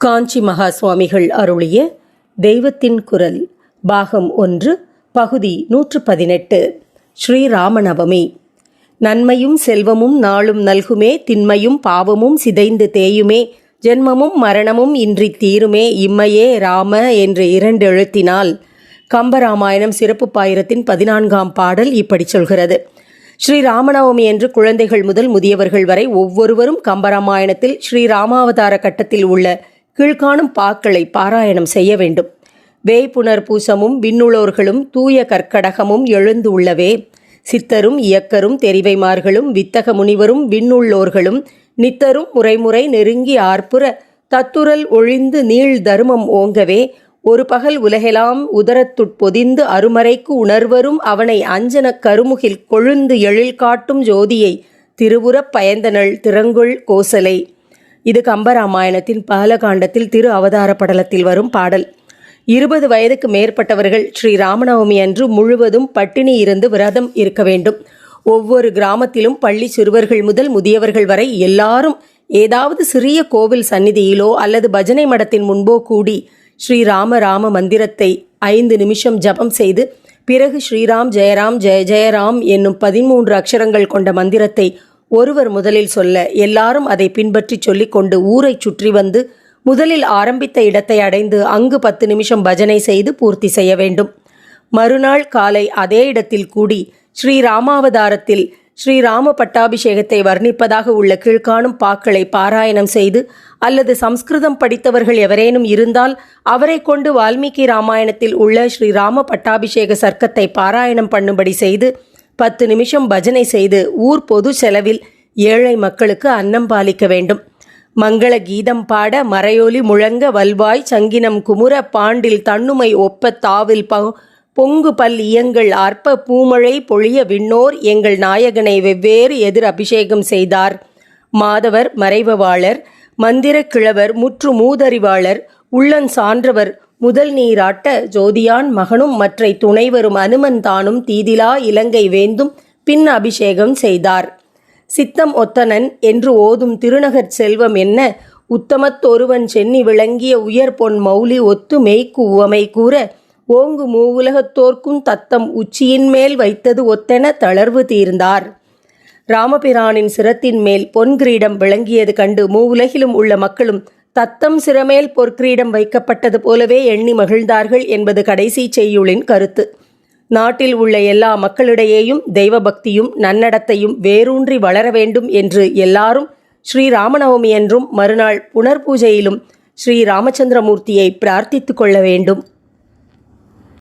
காஞ்சி மகா சுவாமிகள் அருளிய தெய்வத்தின் குரல் பாகம் ஒன்று பகுதி நூற்று பதினெட்டு ஸ்ரீராமநவமி. நன்மையும் செல்வமும் நாளும் நல்குமே திண்மையும் பாவமும் சிதைந்து தேயுமே ஜென்மமும் மரணமும் இன்றி தீருமே இம்மையே ராம என்று இரண்டு எழுத்தினால். கம்பராமாயணம் சிறப்பு பாயிரத்தின் பதினான்காம் பாடல் இப்படி சொல்கிறது. ஸ்ரீ ராமநவமி என்று குழந்தைகள் முதல் முதியவர்கள் வரை ஒவ்வொருவரும் கம்பராமாயணத்தில் ஸ்ரீ ராமாவதார கட்டத்தில் உள்ள கீழ்காணும் பாக்களை பாராயணம் செய்ய வேண்டும். வேய்ப்புணர் பூசமும் விண்ணுளோர்களும் தூய கற்கடகமும் எழுந்து உள்ளவே சித்தரும் இயக்கரும் தெரிவைமார்களும் வித்தக முனிவரும் விண்ணுள்ளோர்களும் நித்தரும் முறைமுறை நெருங்கி ஆர்ப்புற தத்துரல் ஒழிந்து நீள் தருமம் ஓங்கவே ஒரு பகல் உலகெலாம் உதரத்துட் பொதிந்து அருமறைக்கு உணர்வரும் அவனை அஞ்சனக் கருமுகில் கொழுந்து எழில் காட்டும் ஜோதியை திருவுறப் பயந்தனள் திறங்குள் கோசலை இது கம்பராமாயணத்தின் பாலகாண்டத்தில் திரு அவதார படலத்தில் வரும் பாடல். இருபது வயதுக்கு மேற்பட்டவர்கள் ஸ்ரீ ராமநவமி அன்று முழுவதும் பட்டினி இருந்து விரதம் இருக்க வேண்டும். ஒவ்வொரு கிராமத்திலும் பள்ளி சிறுவர்கள் முதல் முதியவர்கள் வரை எல்லாரும் ஏதாவது சிறிய கோவில் சந்நிதியிலோ அல்லது பஜனை மடத்தின் முன்போ கூடி ஸ்ரீராம ராம மந்திரத்தை ஐந்து நிமிஷம் ஜபம் செய்து பிறகு ஸ்ரீராம் ஜெயராம் ஜெய ஜெயராம் என்னும் பதிமூன்று அக்ஷரங்கள் கொண்ட மந்திரத்தை ஒருவர் முதலில் சொல்ல எல்லாரும் அதை பின்பற்றி சொல்லிக்கொண்டு ஊரை சுற்றி வந்து முதலில் ஆரம்பித்த இடத்தை அடைந்து அங்கு பத்து நிமிஷம் பஜனை செய்து பூர்த்தி செய்ய வேண்டும். மறுநாள் காலை அதே இடத்தில் கூடி ஸ்ரீராமாவதாரத்தில் ஸ்ரீராம பட்டாபிஷேகத்தை வர்ணிப்பதாக உள்ள கீழ்காணும் பாக்களை பாராயணம் செய்து அல்லது சம்ஸ்கிருதம் படித்தவர்கள் எவரேனும் இருந்தால் அவரை கொண்டு வால்மீகி ராமாயணத்தில் உள்ள ஸ்ரீராம பட்டாபிஷேக சர்க்கத்தை பாராயணம் பண்ணும்படி செய்து பத்து நிமிஷம் பஜனை செய்து ஊர் பொது செலவில் ஏழை மக்களுக்கு அன்னம் பாலிக்க வேண்டும். மங்கள கீதம் பாட மறையொலி முழங்க வல்வாய் சங்கினம் குமுற பாண்டில் தன்னுமை ஒப்ப தாவில் பொங்கு பல் இயங்கள் அற்ப பூமழை பொழிய விண்ணோர் எங்கள் நாயகனை வெவ்வேறு எதிர் அபிஷேகம் செய்தார். மாதவர் மறைவவாளர் மந்திர கிழவர் முற்று மூதறிவாளர் உள்ளன் சான்றவர் முதல் நீராட்ட ஜோதியான் மகனும் மற்றை துணைவரும் அனுமன் தானும் தீதிலா இலங்கை வேந்தும் பின் அபிஷேகம் செய்தார். சித்தம் ஒத்தனன் என்று ஓதும் திருநகர் செல்வம் என்ன? உத்தமத்தொருவன் சென்னி விளங்கிய உயர் பொன் மௌலி ஒத்து மெய்க்கு உவமை கூற ஓங்கு மூவுலகத்தோர்க்கும் தத்தம் உச்சியின் மேல் வைத்தது ஒத்தென தளர்வு தீர்ந்தார். ராமபிரானின் சிரத்தின் மேல் பொன் கிரீடம் விளங்கியது கண்டு மூவுலகிலும் உள்ள மக்களும் தத்தம் சிறமேல் பொற்கிரீடம் வைக்கப்பட்டது போலவே எண்ணி மகிழ்ந்தார்கள் என்பது கடைசி செய்யுளின் கருத்து. நாட்டில் உள்ள எல்லா மக்களிடையேயும் தெய்வ பக்தியும் நன்னடத்தையும் வேரூன்றி வளர வேண்டும் என்று எல்லாரும் ஸ்ரீராமநவமி என்றும் மறுநாள் புனர்பூஜையிலும் ஸ்ரீ ராமச்சந்திரமூர்த்தியை பிரார்த்தித்துக் கொள்ள வேண்டும்.